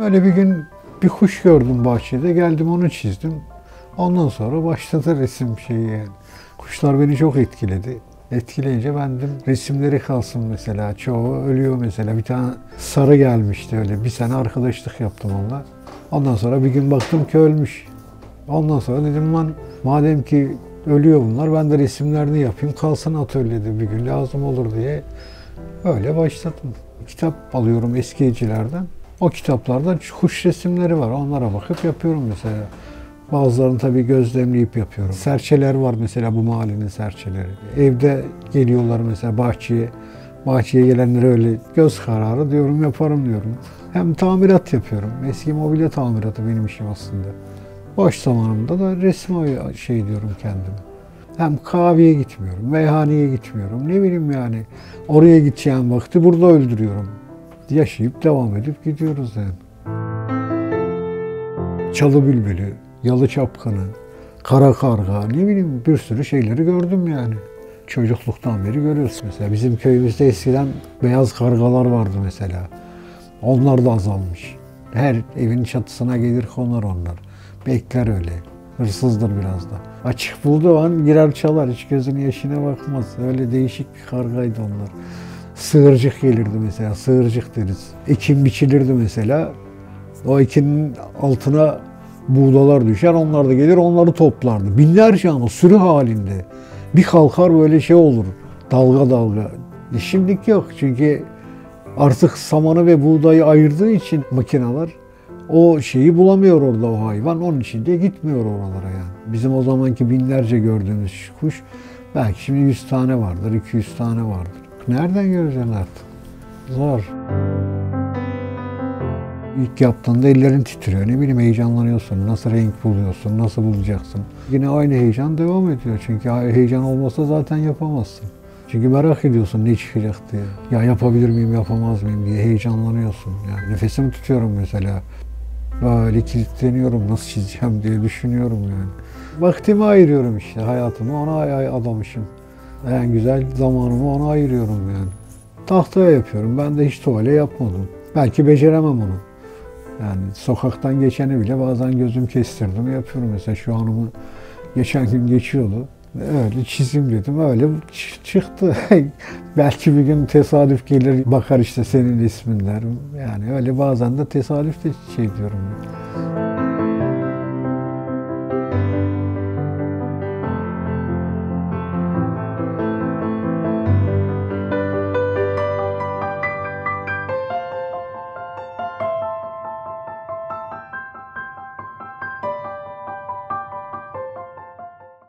Öyle bir gün bir kuş gördüm bahçede. Geldim onu çizdim. Ondan sonra başladı resim şeyi yani. Kuşlar beni çok etkiledi. Etkileyince ben dedim resimleri kalsın mesela. Çoğu ölüyor mesela. Bir tane sarı gelmişti öyle. Bir sene arkadaşlık yaptım onunla. Ondan sonra bir gün baktım ki ölmüş. Ondan sonra dedim lan madem ki ölüyor bunlar ben de resimlerini yapayım kalsın atölyede bir gün lazım olur diye öyle başladım. Kitap alıyorum eskicilerden. O kitaplarda kuş resimleri var. Onlara bakıp yapıyorum mesela. Bazılarını tabii gözlemleyip yapıyorum. Serçeler var mesela bu mahallenin serçeleri. Evde geliyorlar mesela bahçeye. Bahçeye gelenlere öyle göz kararı diyorum yaparım diyorum. Hem tamirat yapıyorum. Eski mobilya tamiratı benim işim aslında. Boş zamanımda da resim şey diyorum kendime. Hem kahveye gitmiyorum, meyhaneye gitmiyorum. Ne bileyim yani oraya gideceğim vakti burada öldürüyorum. Yaşayıp devam edip gidiyoruz yani. Çalı bülbülü, yalı çapkanı, kara karga ne bileyim bir sürü şeyleri gördüm yani. Çocukluktan beri görüyoruz mesela. Bizim köyümüzde eskiden beyaz kargalar vardı mesela. Onlar da azalmış. Her evin çatısına gelir konar onlar. Bekler öyle. Hırsızdır biraz da. Açık bulduğu an girer çalar. Hiç gözünün yaşına bakmaz. Öyle değişik bir kargaydı onlar. Sığırcık gelirdi mesela. Sığırcık deriz. Ekin biçilirdi mesela. O ekinin altına buğdalar düşer. Onlar da gelir onları toplardı. Binlerce ama sürü halinde. Bir kalkar böyle şey olur. Dalga dalga. E şimdilik yok çünkü artık samanı ve buğdayı ayırdığı için makineler o şeyi bulamıyor orada o hayvan. Onun için de gitmiyor oralara yani. Bizim o zamanki binlerce gördüğümüz kuş belki şimdi 100 tane vardır, 200 tane vardır. Nereden göreceksin artık? Zor. İlk yaptığında ellerin titriyor. Ne bileyim heyecanlanıyorsun. Nasıl renk buluyorsun, nasıl bulacaksın. Yine aynı heyecan devam ediyor. Çünkü heyecan olmasa zaten yapamazsın. Çünkü merak ediyorsun ne çıkacak diye. Ya yapabilir miyim, yapamaz mıyım diye heyecanlanıyorsun. Yani nefesimi tutuyorum mesela. Böyle kilitleniyorum nasıl çizeceğim diye düşünüyorum yani. Vaktimi ayırıyorum işte hayatımı ona adamışım. En güzel zamanımı ona ayırıyorum yani. Tahtaya yapıyorum. Ben de hiç tuvale yapmadım. Belki beceremem onu. Yani sokaktan geçeni bile bazen gözüm kestirdim yapıyorum. Mesela şu anımı geçen gün geçiyordu. Öyle çizim dedim. Öyle çıktı. Belki bir gün tesadüf gelir bakar işte senin ismin der. Yani öyle bazen de tesadüf de şey diyorum.